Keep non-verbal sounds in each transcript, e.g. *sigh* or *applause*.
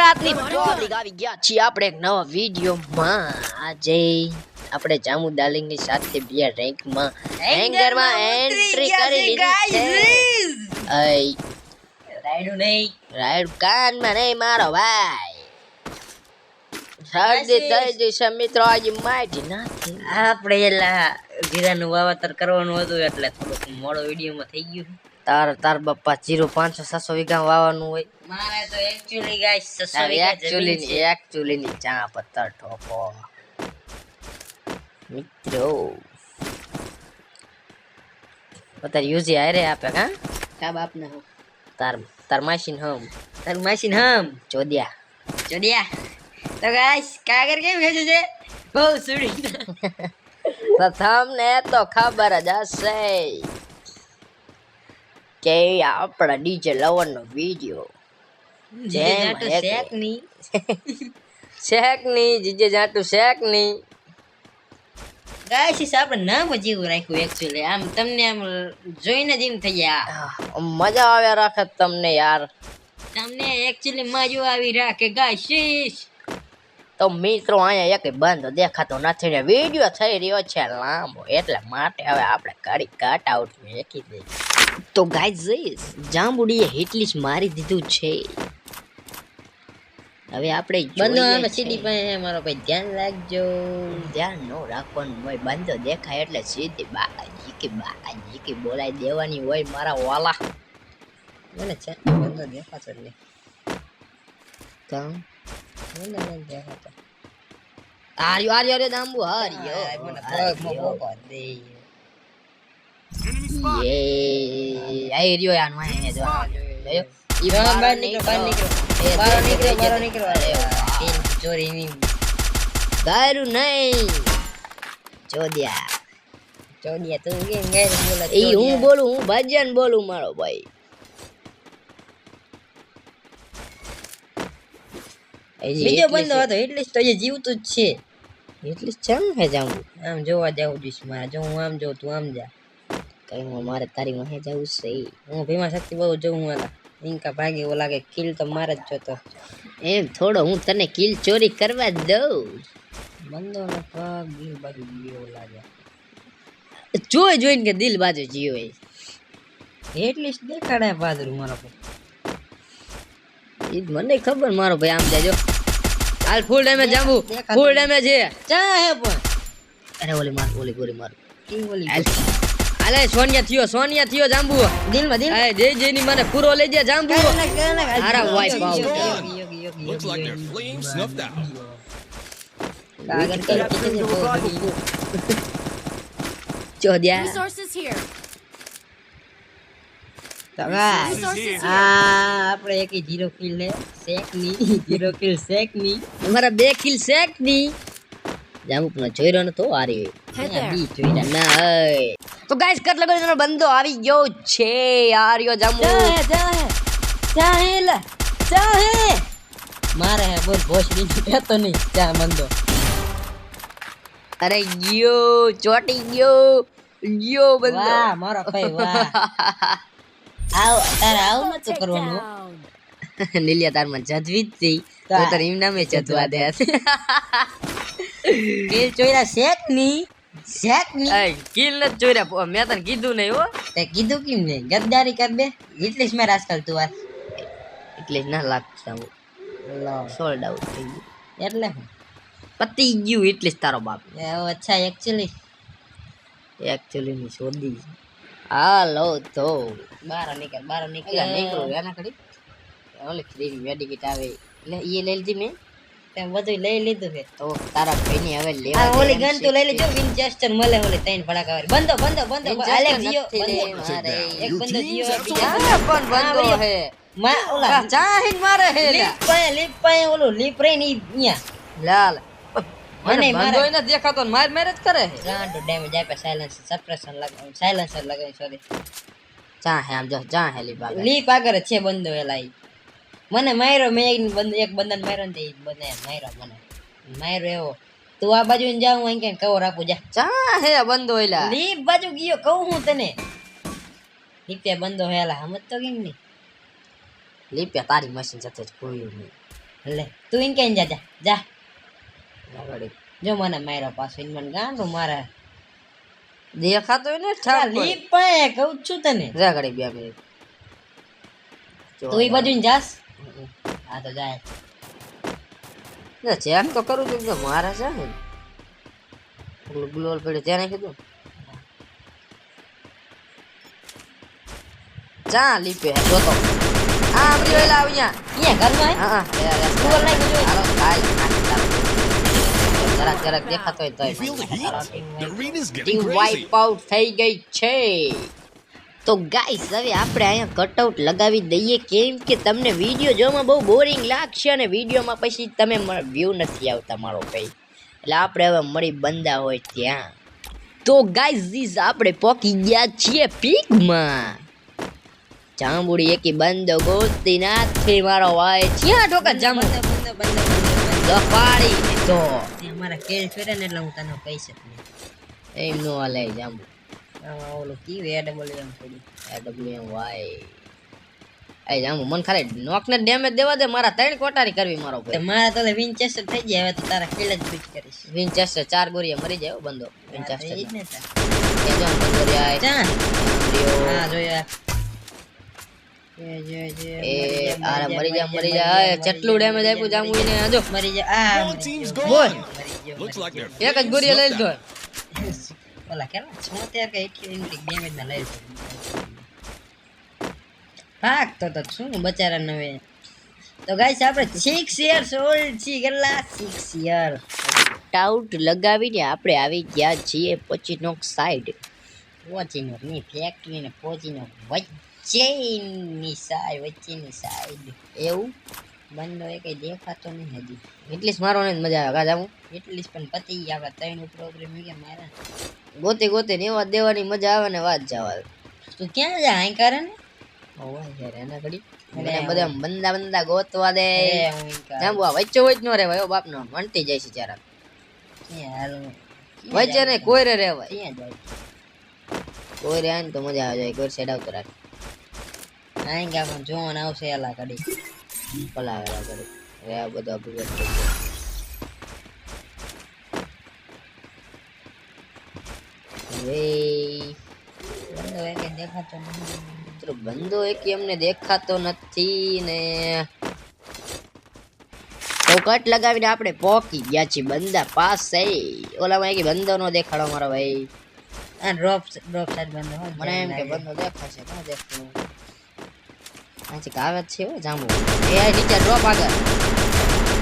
ગુજરાતની પબ્લિક આવી ગયા છીએ આપણે એક નવા વિડીયોમાં. આજે આપણે જામુ ડાર્લિંગની સાથે બે રેન્કમાં હેંગરમાં એન્ટ્રી કરી લીધી છે. અય રાઈડુ નહીં. રાઈડ કાનમાં નહીં મારો ભાઈ. શરદી થઈ મિત્રો આજે માટી નથી. આપણે એલા જીરાનું વાવેતર કરવાનું હતું એટલે થોડુંક મોડો વિડીયોમાં થઈ ગયું તાર તાર બપ્પા જીરો પાંચસો સાતસો વીઘા વાવવાનું હોય. મારે તો એકચ્યુઅલી ગાઈસ સસો તાર વીઘા એકચ્યુઅલી ની એકચ્યુઅલી ની ચા પત્તર ઠોકો મિત્રો. તાર યુઝી હારે આપે કા? કા બાપને હું? તાર તાર માસીન હમ. તાર માસીન હમ. ચોદ્યા. જોડિયા તો ગાઈસ કાગર કેમ વેચે છે? બહુ સુડી *laughs* તો તમને તો ખબર જ હશે. કે આપણા ડીજે લવરનો વીડિયો. જે શેકની. *laughs* શેકની જીજે જાટુ શેકની. ગાઈસ આપણે નામ જ એવું રાખ્યું એકચ્યુઅલી આમ તમને આમ જોઈને જ એમ થઈ ગયા મજા આવ્યા રાખે તમને યાર. તમને એકચ્યુઅલી મજા આવી રાખે ગાઈસ તો મિત્રો અહીંયા એક બંધ દેખાતો નથી ને વીડિયો થઈ રહ્યો છે લાંબો. એટલે માટે હવે આપણે કરી કટ આઉટ મેકી દઈએ. તો ગાય જઈશ જાંબુડીએ હિટલીસ મારી દીધું છે. હવે આપણે બંધો. સીડી પાસે મારો ભાઈ ધ્યાન રાખજો. ધ્યાન ન રાખવાનું હોય બંધો દેખાય એટલે સીધી બાજી કે બાજી કે બોલાઈ દેવાની હોય મારા વાલા. મને છે બંધો દેખાતો એટલે કામ મને નથી દેખાતો. આર્યો આર્યો આર્યો દાંબુ આર્યો મને. પગ દે. યે આઈ રહ્યો યારમાં અહીંયા જો જોયો? ઈ બહાર બહાર નીકળો બહાર નીકળો બહાર નીકળો બહાર નીકળો અરે અરે ચોરી ની ગાયરું નહીં ચોદ્યા ચોડિયા તું કેમ ગેર બોલા ઈ હું બોલું હું ભજન બોલું મારો ભાઈ બીજો બંધો હતો એટલે તો જીવતું જ છે એટલી ચમ હે જાઉં આમ જોવા જવું જોઈશ મારા જો હું આમ જોઉં તું આમ જા હું મારે તારી વાહે જવું છે હું ભીમા શક્તિ બહુ જોઉં હતા ઇનકા ભાગી એવો લાગે કિલ તો મારે જ જોતો. એમ થોડો હું તને કિલ ચોરી કરવા દઉં. બંદો ને પગ દિલ બાજુ એવો લાગે. જોઈ જોઈને કે દિલ બાજુ જીવો. એ એટલીસ્ટ દેખાડે બહાદુર મારો ભાઈ એ મને ખબર મારો ભાઈ આમ જાજો હાલ ફૂલ ડેમેજ જાંબુ ફૂલ ડેમેજ છે. ચા હે પણ. અરે ઓલી માર ઓલી ગોરી માર. હાલ. હાલે સોનિયા થયો સોનિયા થયો જાંબુ દિલમાં દિલ એ જય જય ની મને પૂરો લઈ જા જાંબુ હારા wipe out. Looks like their flame snuffed out. ચોદ્યા Resources here. આ આપણે એક જીરો કિલ લે શેકની જીરો કિલ શેકની અમારા બે કિલ શેકની જાંબુ પણ જોઈ રહ્યો નતો હારી Head અહીંયા there. બી જોઈ રહ્યા. ના હોય. તો ગાઈસ કટ લગો એનો બંદો આવી ગયો છે આર્યો જાંબુ મારે હે બોલ ભોસડી કહેતો નહીં ચા બંદો અરે ગયો ચોટી ગયો ગયો બંદો વાહ મારો ભાઈ વાહ. આવ તારે ન તો કરવાનું. Down. તારમાં જજવી જ થઈ તો તાર. એમ નામે જજવા દે. કિલ જોઈરા શેકની? શેકની એ કિલ ન ચોર્યા મેં તને કીધું નહીં હો. તે કીધું કેમ ને ગદ્દારી કર બે. એટલે જ મેં આજકાલ તું વાર એટલે જ ના લાગતા લો. સોલ્ડ આઉટ થઈ ગયું. એટલે હું. પતી ગયું એટલે જ તારો બાપ. અચ્છા એકચ્યુઅલી એકચ્યુઅલી ની શોધી હાલો તો. બાર નીકળ બાર એટલે નીકળ નીકળું એના કડી ઓલી ફ્રી મેડિકેટ આવે. એટલે એ લઈ લીધી મેં. તે બધું લઈ લીધું છે. તો તારા ભાઈની હવે લેવા ઓલી ગન તું લઈ લેજો વિનચેસ્ટર મળે ઓલી ત્રણ ફડાકા વાળી. બંધો બંધો બંધો અલે જીઓ એક બંધો જીઓ પણ બંધો હે. માં ઓલા ચાહીન મારે હે લીપ પાય લીપ પાય ઓલું લીપ રે ની લાલ. મને બંધો એને દેખાતો ને માર મેરેજ કરે હે. ગ્રાન્ડ ડેમેજ આપે સાયલેન્સ સપ્રેશન લગાવ સાયલેન્સર લગાવી સોરી ચા હે આમ જો ચા હે લી બાબા લીપ આગળ છે બંધો એલા ઈ. મને માર્યો મેં એક બંધન માર્યો ને બને માયરો માર્યો મને. માર્યો એવો. તું આ બાજુ ને જાઉં અહીં ક્યાંક કવર આપું જા. ચા હે બંધો એલા લી બાજુ ગયો કહું હું તને. લીપે બંધો હેલા સમજ તો કેમ નહીં લીપ્યા તારી મશીન સાથે જ ખોયું નહીં. એટલે તું ઇન કઈ જા જા જા. જો મને માર્યો પાછો ઈન મને ગાંડું મારે. દેખાતો ને ચાલ ઠાક પણ કહું છું તને. જા ઘડી બે મિનિટ. તું એ બાજુ જાસ. હા તો જાય. ના ચેક તો કરું છું કે મારે છે ને ગ્લોલ પડ્યો ત્યાં નાખી ચા લીપે જોતો હા અમરી વેલા આવી જા અહીંયા ઘરમાં હા હા ગ્લોલ નાખી જોઈ. હાલો, ખાઈ, જરાક જરાક દેખાતો હોય તો ટીમ વાઇપ આઉટ થઈ ગઈ છે. તો ગાઈસ હવે આપણે અહીંયા કટઆઉટ લગાવી દઈએ. કેમ કે તમને વીડિયો જોવામાં બહુ બોરિંગ લાગશે અને વિડીયોમાં પછી તમે વ્યૂ નથી આવતા મારો ભાઈ. એટલે આપણે હવે મળી બંદા હોય ત્યાં. તો ગાઈસ ધીસ આપણે પોકી ગયા છીએ પીકમાં. જાંબુડી એકી બંદો ગોતી નાથી મારો ભાઈ. ક્યાં ઠોકા જાંબુ? બંધ બંધ બંધ બંધ દફાડી દીધો. અમારા કેળ ફેરે ને એટલે હું તને કહી શકું. એમ નો હાલે જાંબુ. ઓલું કીધું એ ડબલ એમ થોડી ડબલ્યુ વાય એ જામુ મન ખાલી નોકને ડેમેજ દેવા દે મારા ત્રણ કોટારી કરવી મારો ભાઈ મારા તો વિનચેસ્ટર થઈ જાય હવે તો તારા ખેલ જ બીટ કરીશ વિનચેસ્ટર ચાર ગોરીએ મરી જાય હો બંદો વિનચેસ્ટર એ જ ને તાર. કે જો બંદો જા રિયો. હા જોયા જોયા, જોયા, એ જોયા. આરા મરી જા મરી જા એ કેટલું ડેમેજ આપ્યું જામુ એને જો મરી જાય આ એક જ ગોરીએ લઈ લીધો ઓલા કેટલા છોતેર કે અઠ્યાવીસ ડેમેજ ના લઈ ભાગ તો તો શું બચારા નવે તો ગાઈસ આપણે સિક્સ યર્સ ઓલ્ડ છીએ કેટલા સિક્સ યર ટાઉટ લગાવીને આપણે આવી ગયા છીએ પછી નોક સાઈડ પોચીનોકની ફેક્ટરી ને પોચીનો વચ્ચેની સાઈડ વચ્ચેની સાઈડ એવું બંધો એ કઈ દેખાતો નહીં હજી. એટલીસ્ટ મારો ને મજા આવે. કાજા હું? એટલી જ પણ પતી ગયા આપણે ત્રણ પ્રોગ્રામ કે મારા ગોતી ગોતી ને એવા દેવાની મજા આવે ને વાત જવા તું ક્યાં જા અહીં કરે ને યાર એના ઘડી. મને બધા બંદા બંદા ગોતવા દે. જાંબુ આ વચ્ચે વચ નો રેવાય બાપ નો વંટી જાય છે ક્યાં હાલું? વચ્ચે? ને કોઈ રે રેવાય. ક્યાં જાય? કોઈ રે ને તો મજા આવે જાય કોઈ સેડ આવતો રાખ અહીં ગયા પણ જોવાનું આવશે એલા કડી પલાવેલા દેખાતો બંદો એક એમને દેખાતો નથી ને તો કટ લગાવીને આપણે પોકી ગયા છીએ બંદા પાસે ઓલામાં એક બંદો નો દેખાડો મારો ભાઈ ડ્રોપ ડ્રોપ સાઈડ બંધ મને એમ કે બંદો દેખાશે ક્યાં દેખતું આથી કાવે જ છે જાંબુ. એ આ નીચે ડ્રોપ આગળ.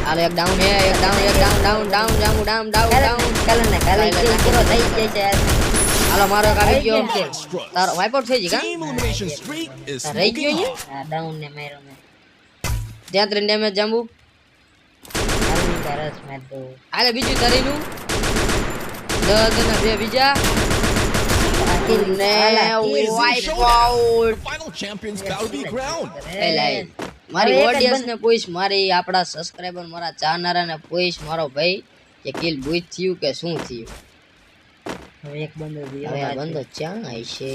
હાલો એક ડાઉન હે એક ડાઉન એક ડાઉન ડાઉન ડાઉન જાંબુ ડાઉન ડાઉન ડાઉન કાલે ને કાલે કાલે પૂરો થઈ જાય છે. યાર. હાલો મારો એક આવી ગયો. ગયા. તારો વાઇપ આઉટ થઈ ગઈ કા? રહી ગયો અહીંયા? ડાઉન ને માર્યો મેં. ત્યાં ત્રણ ડેમેજ જાંબુ. તારસ માર દો હાલે બીજું તરીનું. દસ અને બે બીજા. મારી ઓડિયન્સ ને પૂછ મારી આપણા સબસ્ક્રાઇબર મારા ચાહનારા ને પૂછ મારો ભાઈ કે કિલ ભૂત થયું કે શું થયું? હવે એક બંદો હવે આ બંધો ક્યાં હશે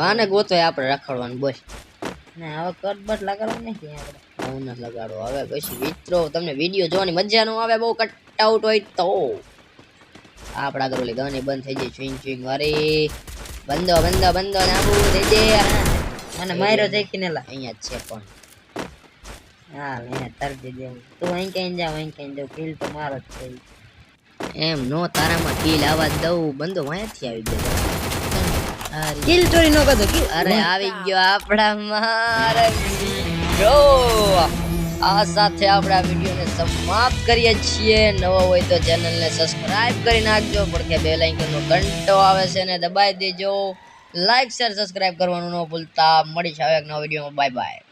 આને ગોતોય આપણે રખડવાનું બોલ. ના હવે કટ બટ લગાડવા નથી આપણે. આવું ના લગાડો હવે પછી મિત્રો તમને વીડિયો જોવાની મજા ન આવે બહુ કટ આઉટ હોય તો. આપણા આગળ ઓલી ગાની બંધ થઈ જાય સ્વિંગ સ્વિંગ વારી. બંધો બંધો બંધો નાબુ જાય મને માર્યો દેખીને લા. અહીંયા છે પણ. હા અહીંયા તર દે દેવું તું અહીં કઈ જાવ અહીં કઈ જાવ કિલ તો મારો જ છે. એમ નો તારામાં કિલ આવા દઉં. બંધો વાયાથી આવી ગયો. કિલ ચોરી નો કરતો કિલ. અરે આવી ગયો આપણા મારે જો. આ સાથે આપણે આ વિડીયોને સમાપ્ત કરીએ છીએ. નવો હોય તો ચેનલને સબસ્ક્રાઇબ કરી નાખજો. કે બે લાઇકનનો ઘંટો આવે છે ને દબાઈ દેજો. લાઇક, શેર, સબસ્ક્રાઇબ કરવાનું ન ભૂલતા. મળી હવે એક નવા વિડીયોમાં. Bye bye